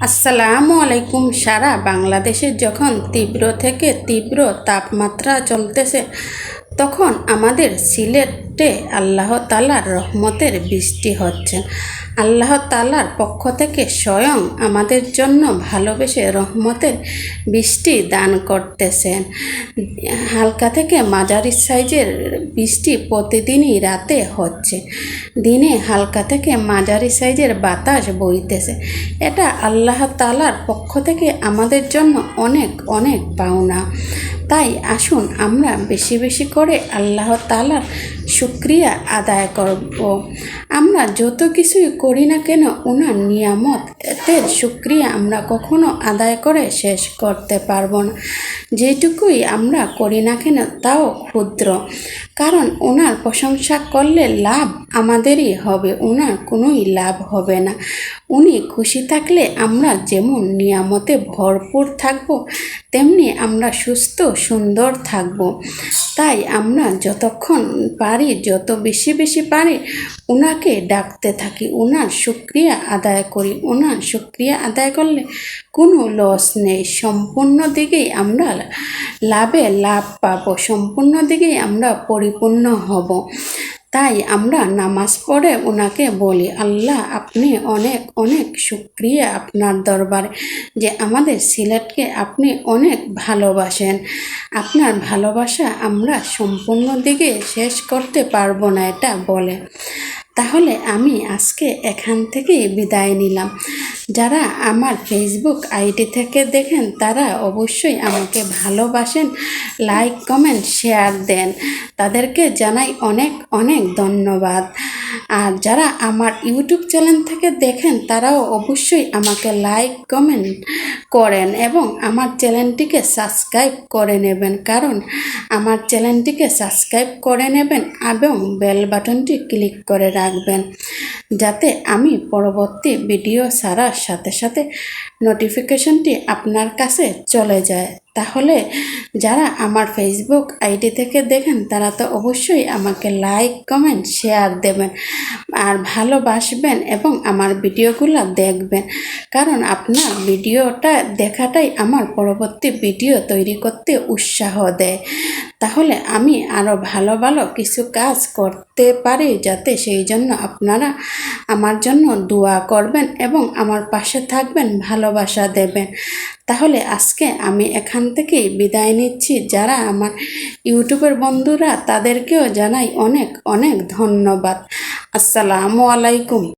আসসালামু আলাইকুম। সারা বাংলাদেশে যখন তীব্র থেকে তীব্র তাপমাত্রা চলতেছে তখন আমাদের সিলেটে আল্লাহ তালার রহমতের বৃষ্টি হচ্ছে। আল্লাহ তালার পক্ষ থেকে স্বয়ং আমাদের জন্য ভালোবেসে রহমতের বৃষ্টি দান করতেছেন। হালকা থেকে মাঝারি সাইজের বৃষ্টি প্রতিদিনই রাতে হচ্ছে। দিনে হালকা থেকে মাঝারি সাইজের বাতাস বইতেছে। এটা আল্লাহ তালার পক্ষ থেকে আমাদের জন্য অনেক অনেক পাওনা। তাই আসুন আমরা বেশি বেশি করে আল্লাহ তালার শুক্রিয়া আদায় করব। আমরা যত কিছুই করি না কেন ওনার নিয়ামত শুক্রিয়া আমরা কখনো আদায় করে শেষ করতে পারব না। যেটুকুই আমরা করি না কেন, তাও ক্ষুদ্র। কারণ ওনার প্রশংসা করলে লাভ আমাদেরই হবে ওনার কোনোই লাভ হবে না। উনি খুশি থাকলে আমরা যেমন নিয়ামতে ভরপুর থাকব, তেমনি আমরা সুস্থ, সুন্দর থাকব। তাই আমরা যতক্ষণ পারি, যত বেশি বেশি পারি ওনাকে ডাকতে থাকি। ওনার সুক্রিয়া আদায় করি। ওনার সুক্রিয়া আদায় করলে কোনো লস নেই। সম্পূর্ণ দিকেই আমরা লাভে লাভ পাবো। সম্পূর্ণ দিকেই আমরা পরিপূর্ণ হব। তাই আমরা নামাজ পড়ে ওনাকে বলি, আল্লাহ, আপনি অনেক অনেক সুক্রিয়া আপনার দরবারে যে আমাদের সিলেটকে আপনি অনেক ভালোবাসেন। আপনার ভালোবাসা আমরা সম্পূর্ণ দিকে শেষ করতে পারব না, এটা বলে। তাহলে আমি আজকে এখান থেকে বিদায় নিলাম। যারা আমার ফেসবুক আইডি থেকে দেখেন, তারা অবশ্যই আমাকে ভালোবাসেন লাইক কমেন্ট শেয়ার দেন। তাদেরকে জানাই অনেক অনেক ধন্যবাদ। আর যারা আমার ইউটিউব চ্যানেল থেকে দেখেন, তারাও অবশ্যই আমাকে লাইক কমেন্ট করেন এবং আমার চ্যানেলটিকে সাবস্ক্রাইব করে নেবেন। কারণ আমার চ্যানেলটিকে সাবস্ক্রাইব করে নেবেন এবং বেল বাটনটি ক্লিক করে রাখবেন। যাতে আমি পরবর্তী ভিডিও ছাড়ার সাথে সাথে নোটিফিকেশনটি আপনার কাছে চলে যায়। তাহলে যারা আমার ফেসবুক আইডি থেকে দেখেন, তারা তো অবশ্যই আমাকে লাইক কমেন্ট শেয়ার দেবেন আর ভালোবাসবেন এবং আমার ভিডিওগুলো দেখবেন। কারণ আপনার ভিডিওটা দেখাটাই আমার পরবর্তী ভিডিও তৈরি করতে উৎসাহ দেয়। তাহলে আমি আরও ভালো ভালো কিছু কাজ করতে পারি যাতে সেই জন্য আপনারা আমার জন্য দোয়া করবেন এবং আমার পাশে থাকবেন, ভালোবাসা দেবেন। তাহলে আজকে আমি এখান থেকেই বিদায় নিচ্ছি। যারা আমার ইউটিউবের বন্ধুরা, তাদেরকেও জানাই অনেক অনেক ধন্যবাদ। আসসালামু আলাইকুম।